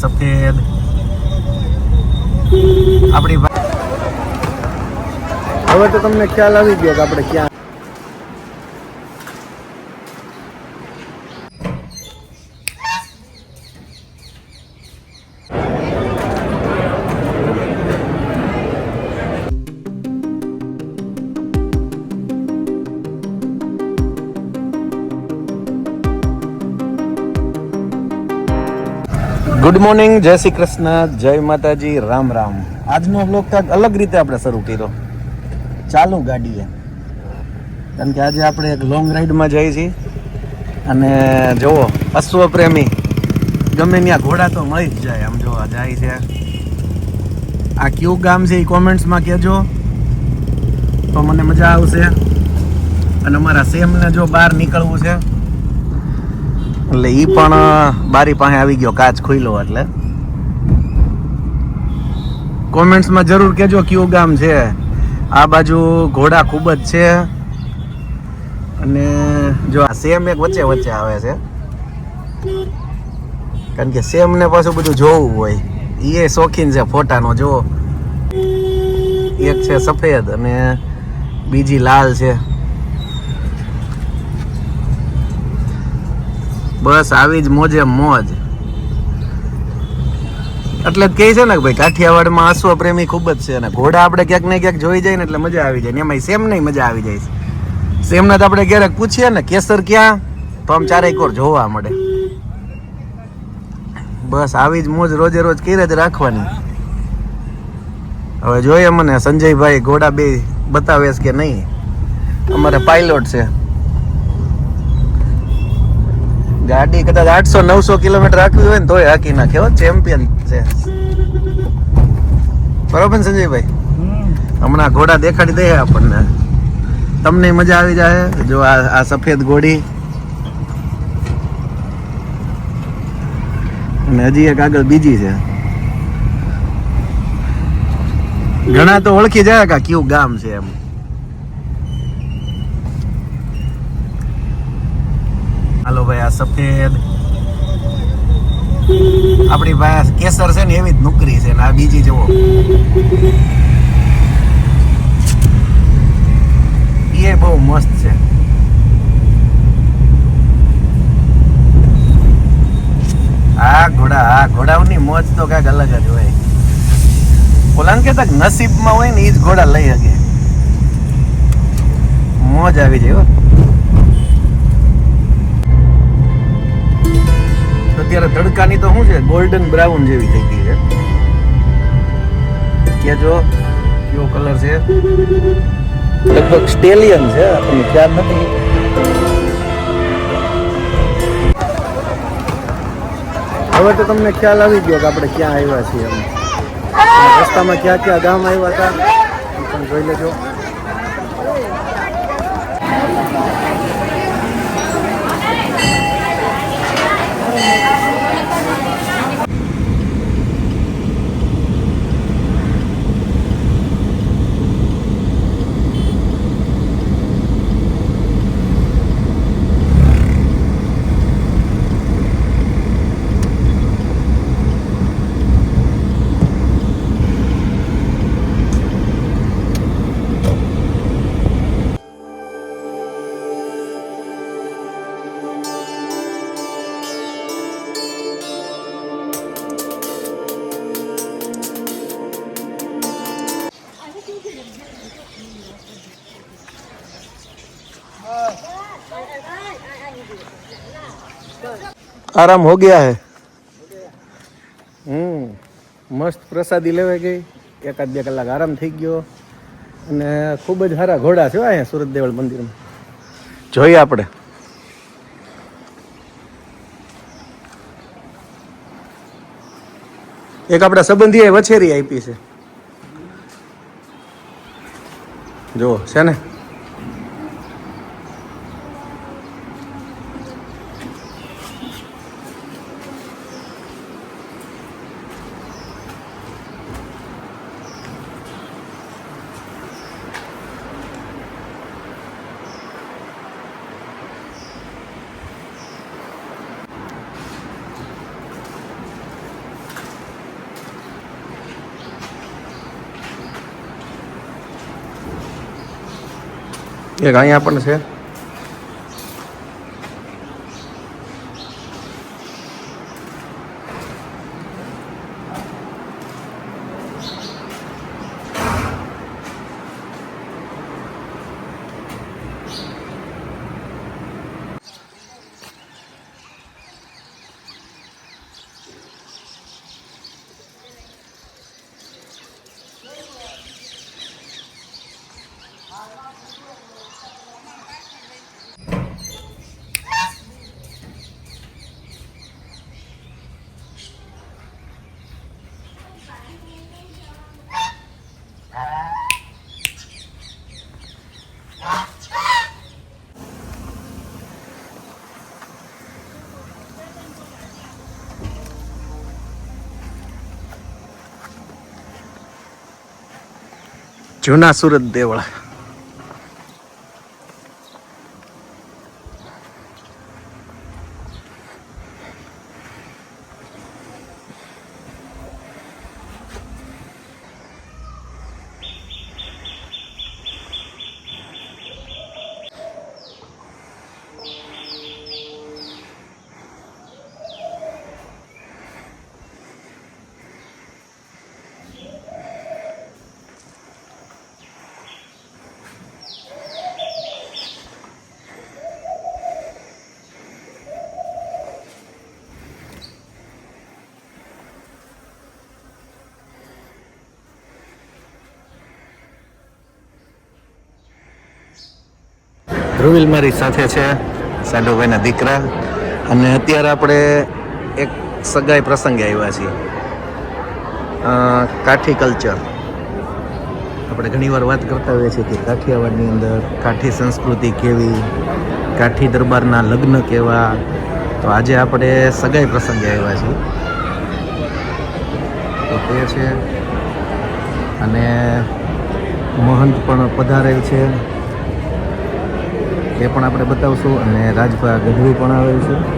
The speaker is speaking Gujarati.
સફેદ. આપણી હવે તો તમને ખ્યાલ આવી ગયો કે આપણે ક્યાં ગુડ મોર્નિંગ જય શ્રી કૃષ્ણ, જય માતાજી, રામ રામ. આજનો બ્લોગ કાંક અલગ રીતે આપણે શરૂ કર્યો. ચાલુ ગાડીએ. કારણ કે આજે આપણે એક લોંગ રાઈડમાં જઈએ છીએ. અને જુઓ અશ્વ પ્રેમી ગમે ત્યાં ઘોડા તો મળી જ જાય, આમ જોવા જાય છે. આ કયું ગામ છે એ કોમેન્ટ્સમાં કહેજો. તો મને મજા આવશે. અને અમારા સેમને જો બહાર નીકળવું છે એટલે ઈ પણ બારી પાસે આવી ગયો, કાચ ખુલ્લો એટલે. કોમેન્ટ્સમાં જરૂર કહેજો કયું ગામ છે. આ બાજુ ઘોડા ખૂબ જ છે. અને જો આ સેમ એક વચ્ચે વચ્ચે આવે છે. કારણ કે સેમ ને પાછું બધું જોવું હોય. એ શોખીન છે ફોટાનો જો એક છે સફેદ અને બીજી લાલ છે. બસ આવી જ મોજે મોજ. એટલે કે છે ને કે ભાઈ કાઠિયાવાડમાં અશ્વ પ્રેમી ખૂબ જ છે અને ઘોડા આપણે ક્યાંક ને ક્યાંક જોઈ જાય ને એટલે મજા આવી જાય ને એમાં સેમ નહીં મજા આવી જાય છે. સેમને તો આપણે ક્યારેક પૂછીએ ને, કેસર ક્યાં? તો આમ ચારેય કોર જોવા મળે. બસ આવી જ મોજ રોજે રોજ કઈ જ રાખવાની. હવે જોઈએ મને સંજયભાઈ ઘોડા બે બતાવે કે નહીં? અમારે પાયલોટ છે. ગાડી કદાચ આઠસો નવસો કિલોમીટર રાખવી હોય ને તોય હાકી નાખે ચેમ્પિયન છે. બરોબર ને સંજયભાઈ? હમણાં ઘોડા દેખાડી દે આપણને. તમને મજા આવી જાય? જો આ આ સફેદ ઘોડી. અને હજી એક આગળ બીજી છે. ઘણા તો ઓળખી જાય કે કયું ગામ છે એમ હાલો ભાઈ આ સફેદ. આપણી પાસે કેસર છે ને એવી જ નુકરી છે આ બીજી જુઓ. એ બહુ મસ્ત છે. આ ઘોડા, આ ઘોડાઓની મોજ તો કાંઈક અલગ જ હોય. કહેતા કે નસીબમાં હોય ને એ જ ઘોડા લઈ શકે. મોજ આવી જાય અત્યારે તડકાની તો શું છે? ગોલ્ડન બ્રાઉન જેવી થઈ ગઈ છે. કે જો કયો કલર છે? લગભગ સ્ટેલિયન છે આપણને ખ્યાલ નથી. હવે તો તમને ખ્યાલ આવી ગયો કે આપણે ક્યાં આવ્યા છીએ અમે. રસ્તામાં ક્યાં ક્યાં ગામ આવ્યા હતા પણ જોઈ લેજો. આરામ હો ગયા હે? હમ મસ્ત પ્રસાદી લેવાઈ ગઈ. એકાદ બે કલાક આરામ થઈ ગયો. અને ખૂબ જ સારા ઘોડા છે અહીંયા સુરત દેવળ મંદિરમાં. જોઈએ આપણે. એક આપણા સંબંધીએ વછેરી આપી છે. જો છે ને? એક અહીંયા પણ છે. જૂના સુરત દેવળ. ધ્રુવિલ મારી સાથે છે, સાડુભાઈના દીકરા. અને અત્યારે આપણે એક સગાઈ પ્રસંગે આવ્યા છીએ. કાઠી કલ્ચર. આપણે ઘણીવાર વાત કરતા હોઈએ છીએ કે કાઠિયાવાડની અંદર કાઠી સંસ્કૃતિ કેવી, કાઠી દરબારના લગ્ન કેવા. તો આજે આપણે સગાઈ પ્રસંગે આવ્યા છીએ. તો તે છે. અને મહંત પણ પધારેલ છે. એ પણ આપણે બતાવશું અને રાજભા ગઢવી પણ આવેલ છે.